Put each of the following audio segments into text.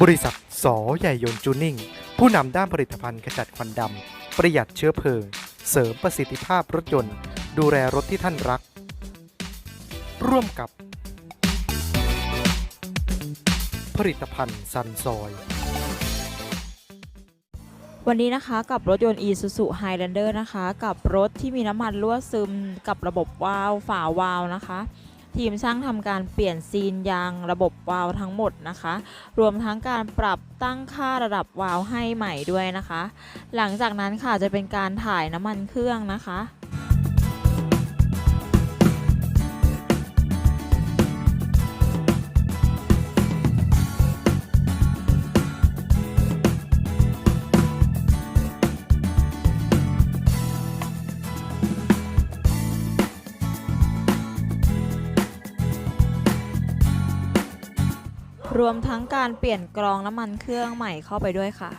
บริษัทสอใหญ่ยนจูนิ่ง ผู้นำด้านผลิตภัณฑ์ขจัดควันดำ ประหยัดเชื้อเพลิง เสริมประสิทธิภาพรถยนต์ ดูแลรถที่ท่านรัก ร่วมกับ ผลิตภัณฑ์ซันซอยวันนี้นะคะกับรถยนต์ Isuzu Highlander นะคะ กับรถที่มีน้ำมันรั่วซึมกับระบบวาล์วฝาวาล์วนะคะ ทีมช่างทำการเปลี่ยนซีนยางระบบวาล์วทั้งหมดนะคะ รวมทั้งการปรับตั้งค่าระดับวาล์วให้ใหม่ด้วยนะคะ หลังจากนั้นค่ะจะเป็นการถ่ายน้ำมันเครื่องนะคะ รวมทั้งการเปลี่ยนกรองน้ำมันเครื่องใหม่เข้าไปด้วยค่ะ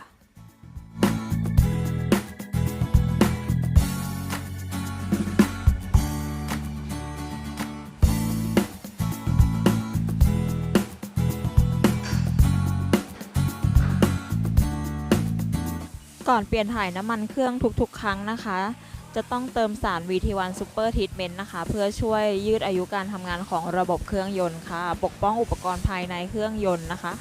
ก่อนเปลี่ยนถ่ายน้ำมันเครื่องทุกๆ ครั้งนะคะ จะต้องเติมสาร VT1 Super Treatment นะคะ เพื่อช่วยยืดอายุการทำงานของระบบเครื่องยนต์ค่ะ ปกป้องอุปกรณ์ภายในเครื่องยนต์นะคะ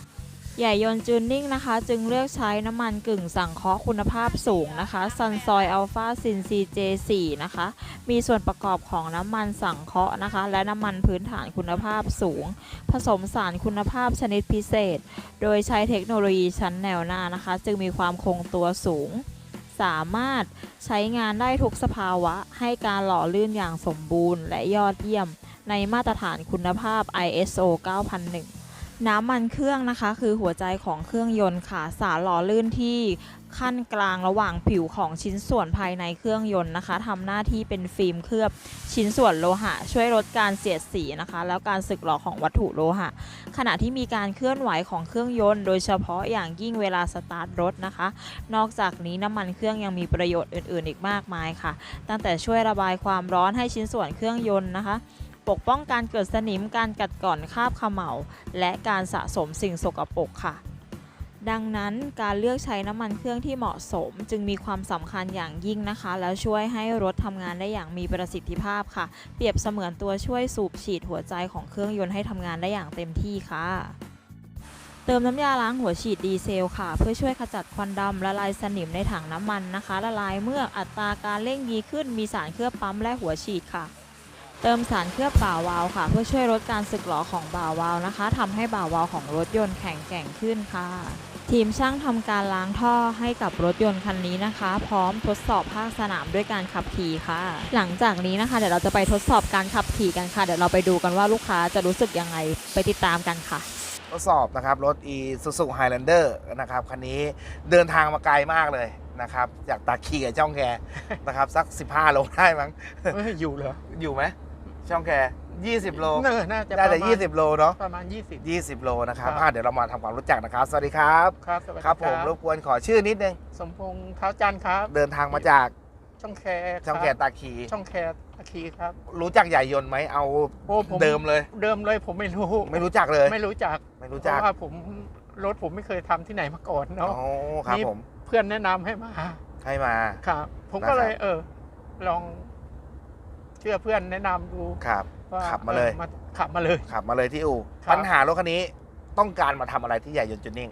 ใหญ่ยนต์จูนนิ่งนะคะ จึงเลือกใช้น้ำมันกึ่งสังเคราะห์คุณภาพสูงนะคะซันซอยอัลฟาซิน CJ4 นะคะ มีส่วนประกอบของน้ำมันสังเคราะห์นะคะ และน้ำมันพื้นฐานคุณภาพสูง ผสมสารคุณภาพชนิดพิเศษ โดยใช้เทคโนโลยีชั้นแนวหน้านะคะ จึงมีความคงตัวสูง สามารถใช้งานได้ทุกสภาวะ ให้การหล่อลื่นอย่างสมบูรณ์และยอดเยี่ยม ในมาตรฐานคุณภาพ ISO 9001 น้ำมันเครื่องนะคะ คือหัวใจของเครื่องยนต์ค่ะ สารหล่อลื่นที่ขั้นกลางระหว่างผิวของชิ้นส่วนภายในเครื่องยนต์นะคะทำหน้าที่เป็นฟิล์มเคลือบชิ้นส่วนโลหะ ช่วยลดการเสียดสีนะคะ แล้วการสึกหรอของวัตถุโลหะ ขณะที่มีการเคลื่อนไหวของเครื่องยนต์ โดยเฉพาะอย่างยิ่งเวลาสตาร์ทรถนะคะ นอกจากนี้น้ำมันเครื่องยังมีประโยชน์อื่น ๆ อีกมากมายค่ะ ตั้งแต่ช่วยระบายความร้อนให้ชิ้นส่วนเครื่องยนต์นะคะ ปกป้องการเกิดสนิมการกัดกร่อนคราบเขม่าและการสะสมสิ่งสกปรกค่ะ ดังนั้นการเลือกใช้น้ำมันเครื่องที่เหมาะสม จึงมีความสำคัญอย่างยิ่งนะคะ แล้วช่วยให้รถทำงานได้อย่างมีประสิทธิภาพค่ะ เปรียบเสมือนตัวช่วยสูบฉีดหัวใจของเครื่องยนต์ให้ทำงานได้อย่างเต็มที่ค่ะเติมน้ำยาล้างหัวฉีดดีเซลค่ะ เพื่อช่วยขจัดควันดำละลายสนิมในถังน้ำมันนะคะ ละลายเมื่ออัตราการเร่งดีขึ้นมีสารเคลือบปั๊มและหัวฉีดค่ะ เติมสารเคลือบบ่าวาล์วค่ะ เพื่อช่วยลดการสึกหรอของบ่าวาล์วนะคะทำให้บ่าวาล์วของรถยนต์แข็งแกร่งขึ้นค่ะ ทีมช่างทำการล้างท่อให้กับรถยนต์คันนี้นะคะ พร้อมทดสอบภาคสนามด้วยการขับขี่ค่ะ หลังจากนี้นะคะ เดี๋ยวเราจะไปทดสอบการขับขี่กันค่ะ เดี๋ยวเราไปดูกันว่าลูกค้าจะรู้สึกยังไงไปติดตามกันค่ะทดสอบนะครับรถ e s u z u k i Highlander นะครับคันนี้เดินทางมาไกลมากเลยนะครับจากตาคีกับช่องแคนะครับสัก 15โลได้มั้งเอ้ยอยู่เหรออยู่ไหม ช่องแค20 โลเนอน่าจะได้แต่ประมาณ20 โลเนาะประมาณ 20 20 โลนะครับครับ อะเดี๋ยวเรามาทำความรู้จักนะครับ สวัสดีครับ ครับสวัสดีครับผมรบกวนขอชื่อนิดนึง สมพงษ์เท้าจันทร์ครับ เดินทางมาจากช่องแคช่องแคครับตาคี ช่องแคตะคีครับ รู้จักใหญ่ยนต์ไหมเอาโอ้ผมเดิมเลย เดิมเลยผมไม่รู้ไม่รู้จักเลย ไม่รู้จักไม่รู้เพจักราะว่าผมรถผมไม่เคยทำที่ไหนมาก่อนอ๋เนาะอครับนี่ผมเพื่อนแนะนำให้มา ให้มา ครับ ผมนะครับก็เลยเออ ลอง เชื่อเพื่อนแนะนำดูครับ ว่าขับมาเลย ออขับมาเลย ขับมาเลยที่อู่ครับ ปัญหารถคันนี้ต้องการมาทำอะไรที่ใหญ่ยนต์จูนิ่ง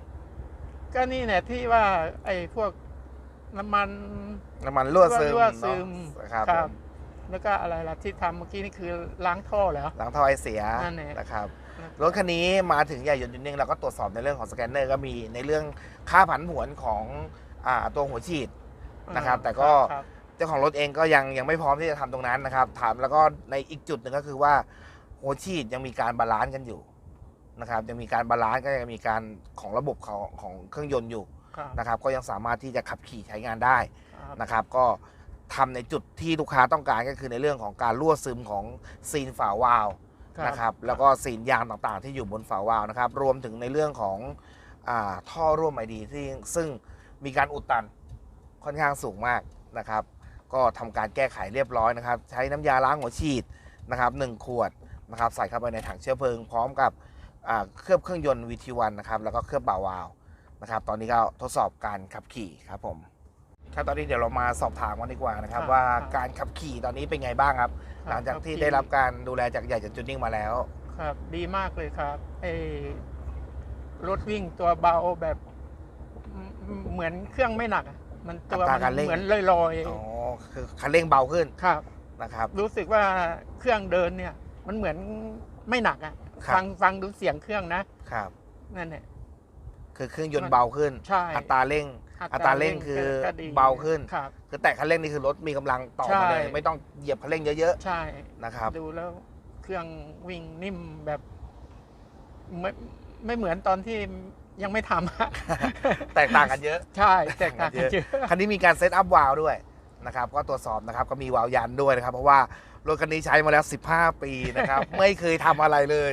ก็นี่เนี่ยที่ว่าไอ้พวกน้ำมัน น้ำมันรั่วซึมรั่วซึม เนอะครับครับผมแล้วก็อะไรล่ะที่ทำเมื่อกี้นี่คือล้างท่อแล้วล้างท่อไอเสียนั่นแหละ นะครับรถคันนี้มาถึงใหญ่ยนต์จูนิ่งเราก็ตรวจสอบในเรื่องของสแกนเนอร์ก็มีในเรื่องค่าผันผวนของอ่าตัวหัวฉีด นะครับแต่ก็ ครับ เจ้าของรถเองก็ยังยังไม่พร้อมที่จะทำตรงนั้นนะครับ ถามแล้วก็ในอีกจุดหนึ่งก็คือว่าหัวฉีดยังมีการบาลานซ์กันอยู่นะครับยังมีการบาลานซ์ก็ยังมีการของระบบของของเครื่องยนต์อยู่ครับนะครับ ก็ยังสามารถที่จะขับขี่ใช้งานได้ครับนะครับ ก็ทำในจุดที่ลูกค้าต้องการก็คือในเรื่องของการรั่วซึมของซีนฝาวาล์วนะครับแล้วก็ซีนยางต่างๆ ที่อยู่บนฝาวาล์วนะครับ รวมถึงในเรื่องของอาท่อร่วมไอดีที่ซึ่งมีการอุดตันค่อนข้างสูงมากนะครับ ก็ทำการแก้ไขเรียบร้อยนะครับ ใช้น้ำยาล้างหัวฉีดนะครับหนึ่งขวดนะครับใส่เข้าไปในถังเชื้อเพลิง พร้อมกับอ่าเคลือบเครื่องยนต์ VT1 นะครับแล้วก็เคลือบเบาวาล์วนะครับตอนนี้ก็ทดสอบการขับขี่ครับผมครับตอนนี้เดี๋ยวเรามาสอบถามกันดีกว่านะครับครับว่าครับการขับขี่ตอนนี้เป็นไงบ้างครับ หลังจากที่ได้รับการดูแลจากใหญ่จากจุดนิ่งมาแล้ว ครับ ดีมากเลยครับไอ้รถวิ่งตัวเบาแบบเหมือนเหมือนเครื่องไม่หนักอะมันตัวอัตรามัการเร่งเหมือนลอยอ๋อ คือคันเร่งเบาขึ้นๆครับ นะครับ รู้สึกว่าเครื่องเดินเนี่ย มันเหมือนไม่หนักอะครับ ฟังฟังดูเสียงเครื่องนะครับ นั่นแหละ คือเครื่องยนต์เบาขึ้น ใช่ อัตราเร่ง อัตราเร่งคือก็ดีเบาขึ้น ครับ คือแต่คันเร่งนี่คือรถมีกำลังต่อมาเลย ใช่ ไม่ต้องเหยียบคันเร่งเยอะใช่ ๆนะครับ ดูแล้วเครื่องวิ่งนิ่มแบบไม่ไม่เหมือนตอนที่ยังไม่ทำอะ แตกต่างกันเยอะ ใช่ แตกต่างกันเยอะ คันนี้มีการเซตอัพวาล์วด้วย นะครับก็ตรวจสอบนะครับก็มีวาล์วยันด้วยนะครับ เพราะว่ารถคันนี้ใช้มาแล้ว 15 ปีนะครับไม่เคยทำอะไรเลย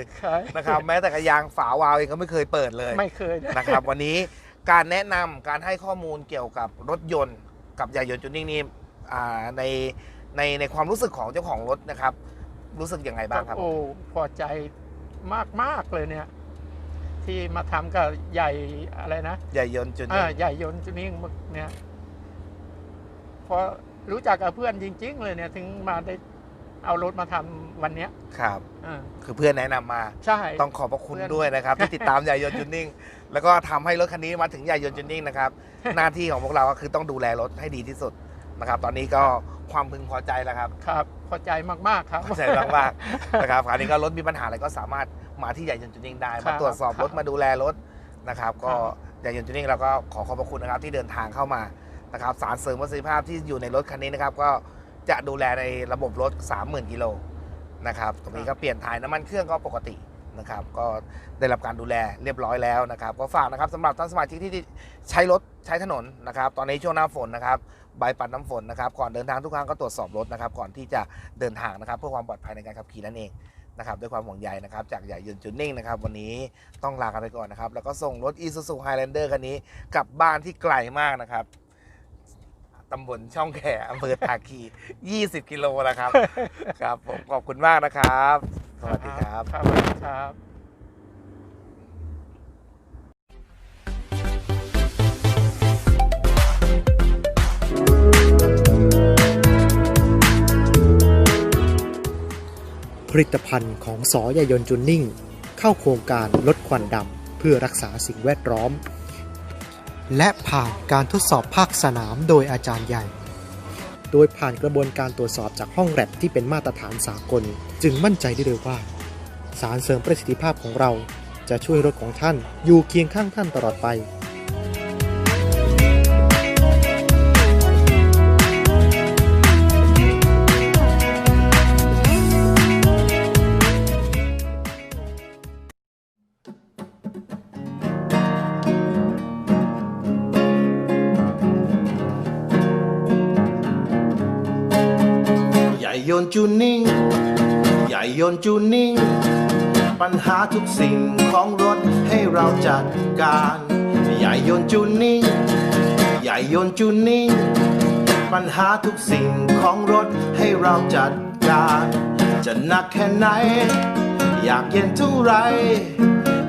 นะครับแม้แต่กระยางฝาวาล์วเองก็ไม่เคยเปิดเลยไม่เคยนะครับ วันนี้การแนะนำการให้ข้อมูลเกี่ยวกับรถยนต์ กับยานยนต์จูนนิ่งนี่อ่าในในในความรู้สึกของเจ้าของรถนะครับ รู้สึกยังไงบ้างครับโอ้พอใจมากมากๆเลยเนี่ย ที่มาทำกับใหญ่อะไรนะยานยนต์จูนเอนิ่องใหญ่ยนต์จุนิ่งเนี่ย พอรู้จักกับเพื่อนจริง ๆ เลยเนี่ย ถึงมาได้เอารถมาทำวันเนี้ยครับ อ่าคือเพื่อนแนะนำมา ใช่ ต้องขอบพระคุณเพื่อน ด้วยนะครับ ที่ติดตามยายยนต์จูนนิ่ง แล้วก็ทำให้รถคันนี้มาถึงยายยนต์จูนนิ่งนะครับ หน้าที่ของพวกเราก็คือต้องดูแลรถให้ดีที่สุดนะครับ ตอนนี้ก็ความพึงพอใจแล้วครับครับพอใจมากๆครับ พอใจมากๆนะครับคราวนี้ก็รถมีปัญหาอะไรก็สามารถมาที่ยายยนต์จูนนิ่งได้ครัมาบตรวจสอบครับรถมาดูแลรถนะครับ ก็ครับยายยนต์จูนนิ่งเราก็ขอขอบพระคุณนะครับที่เดินทางเข้ามา นะครับสารเสริมประสิทธิภาพที่อยู่ในรถคันนี้นะครับก็จะดูแลในระบบรถ 30,000กิโลนะครับตรงนี้ก็เปลี่ยนถ่ายน้ำมันเครื่องก็ปกตินะครับก็ได้รับการดูแลเรียบร้อยแล้วนะครับ ก็ฝากนะครับสำหรับท่านสมาชิกที่ที่ใช้รถใช้ถนนนะครับ ตอนนี้ช่วงหน้าฝนนะครับใบปัดน้ำฝนนะครับ ก่อนเดินทางทุกครั้งก็ตรวจสอบรถนะครับ ก่อนที่จะเดินทางนะครับ เพื่อความปลอดภัยในการขับขี่นั่นเองนะครับด้วยความห่วงใยนะครับ จากใหญ่ยนต์จุนนิ่งนะครับ วันนี้ต้องลากันไปก่อนนะครับ แล้วก็ส่งรถ Isuzu Highlander คันนี้กลับบ้านที่ไกลมากนะครับ ตำบลช่องแขอำเภอตาคี 20 กิโลนะครับ ครับผมขอบคุณมากนะครับ สวัสดีครับ ครับสวัสดีครับผลิตภัณฑ์ของสอยายนต์จูนนิ่ง เข้าโครงการลดควันดำเพื่อรักษาสิ่งแวดล้อม และผ่านการทดสอบภาคสนามโดยอาจารย์ใหญ่ โดยผ่านกระบวนการตรวจสอบจากห้องแลบที่เป็นมาตรฐานสากล จึงมั่นใจได้เลยว่า สารเสริมประสิทธิภาพของเราจะช่วยรถของท่านอยู่เคียงข้างท่านตลอดไป นจูนิ่ง ใหญ่ยนจูนิ่ง ปัญหาทุกสิ่งของรถให้เราจัดการ ใหญ่ยนจูนิ่ง ใหญ่ยนจูนิ่ง ปัญหาทุกสิ่งของรถให้เราจัดการ จะหนักแค่ไหน อยากเย็นเท่าไร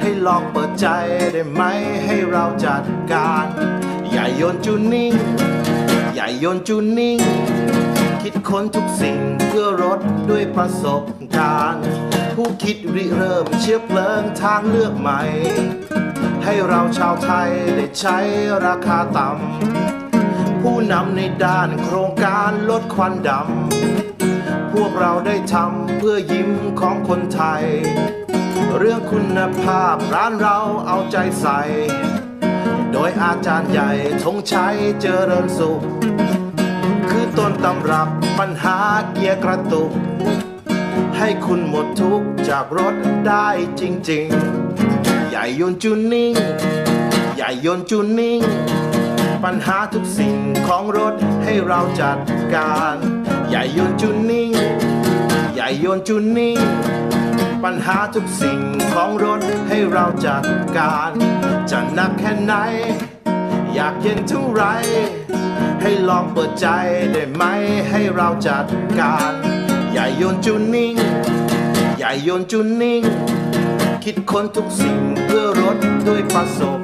ให้ลองเปิดใจได้ไหมให้เราจัดการ ใหญ่ยนจูนิ่ง ใหญ่ยนจูนนิ่ง คิดค้นทุกสิ่งเพื่อรถด้วยประสบการณ์ ผู้คิดริเริ่มเชื้อเพลิงทางเลือกใหม่ ให้เราชาวไทยได้ใช้ราคาต่ำผู้นำในด้านโครงการลดควันดำพวกเราได้ทำเพื่อยิ้มของคนไทย เรื่องคุณภาพร้านเราเอาใจใส่ โดยอาจารย์ใหญ่ธงชัยเจริญสุข ต้นตำรับปัญหาเกียร์กระตุก ให้คุณหมดทุกจากรถได้จริงๆ ใหญ่ยนจูนนิ่ง ใหญ่ยนจูนนิ่ง ปัญหาทุกสิ่งของรถให้เราจัดการ ใหญ่ยนจูนนิ่ง ใหญ่ยนจูนนิ่ง ปัญหาทุกสิ่งของรถให้เราจัดการ จะหนักแค่ไหน อยากเย็นเท่าไร ให้ลองเปิดใจได้ไหมให้เราจัดการ อย่าโยนจูนนิ่ง อย่าใหญ่ยนจูนนิ่ง คิดค้นทุกสิ่งเพื่อรถด้วยประสบ